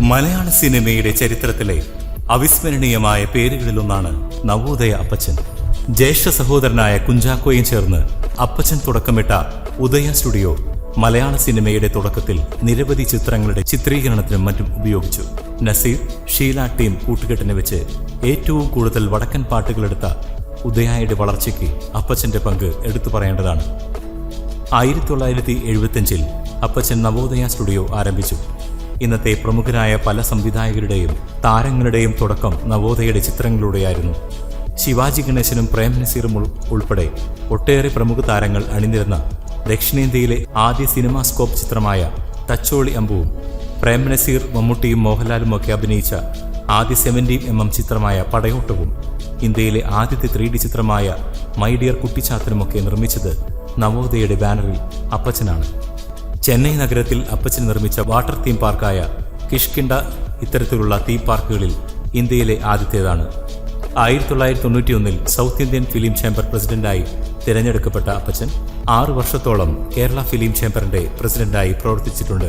മലയാള സിനിമയുടെ ചരിത്രത്തിലെ അവിസ്മരണീയമായ പേരുകളിലൊന്നാണ് നവോദയ അപ്പച്ചൻ. ജ്യേഷ്ഠ സഹോദരനായ കുഞ്ചാക്കോയും ചേർന്ന് അപ്പച്ചൻ തുടക്കമിട്ട ഉദയ സ്റ്റുഡിയോ മലയാള സിനിമയുടെ തുടക്കത്തിൽ നിരവധി ചിത്രങ്ങളുടെ ചിത്രീകരണത്തിനും മറ്റും ഉപയോഗിച്ചു. നസീർ ഷീല ടീം കൂട്ടുകെട്ടിനെ വെച്ച് ഏറ്റവും കൂടുതൽ വടക്കൻ പാട്ടുകളെടുത്ത ഉദയായുടെ വളർച്ചയ്ക്ക് അപ്പച്ചന്റെ പങ്ക് എടുത്തു പറയേണ്ടതാണ്. ആയിരത്തി തൊള്ളായിരത്തി എഴുപത്തിയഞ്ചിൽ അപ്പച്ചൻ നവോദയ സ്റ്റുഡിയോ ആരംഭിച്ചു. ഇന്നത്തെ പ്രമുഖരായ പല സംവിധായകരുടെയും താരങ്ങളുടെയും തുടക്കം നവോദയയുടെ ചിത്രങ്ങളിലൂടെയായിരുന്നു. ശിവാജി ഗണേശനും പ്രേം നസീറും ഉൾപ്പെടെ ഒട്ടേറെ പ്രമുഖ താരങ്ങൾ അണിനിരുന്ന ദക്ഷിണേന്ത്യയിലെ ആദ്യ സിനിമാസ്കോപ്പ് ചിത്രമായ തച്ചോളി അമ്പുവും പ്രേം നസീർ മമ്മൂട്ടിയും മോഹൻലാലും ഒക്കെ അഭിനയിച്ച ആദ്യ സെവന്റീൻ എം എം ചിത്രമായ പടയോട്ടവും ഇന്ത്യയിലെ ആദ്യത്തെ ത്രീ ഡി ചിത്രമായ മൈ ഡിയർ കുട്ടിച്ചാത്തനുമൊക്കെ നിർമ്മിച്ചത് നവോദയയുടെ ബാനറിൽ അപ്പച്ചനാണ്. ചെന്നൈ നഗരത്തിൽ അപ്പച്ചൻ നിർമ്മിച്ച വാട്ടർ തീം പാർക്കായ കിഷ്കിണ്ട ഇത്തരത്തിലുള്ള തീം പാർക്കുകളിൽ ഇന്ത്യയിലെ ആദ്യത്തേതാണ്. ആയിരത്തി തൊള്ളായിരത്തി തൊണ്ണൂറ്റിയൊന്നിൽ സൗത്ത് ഇന്ത്യൻ ഫിലിം ചേംബർ പ്രസിഡന്റായി തിരഞ്ഞെടുക്കപ്പെട്ട അപ്പച്ചൻ ആറു വർഷത്തോളം കേരള ഫിലിം ചേംബറിന്റെ പ്രസിഡന്റായി പ്രവർത്തിച്ചിട്ടുണ്ട്.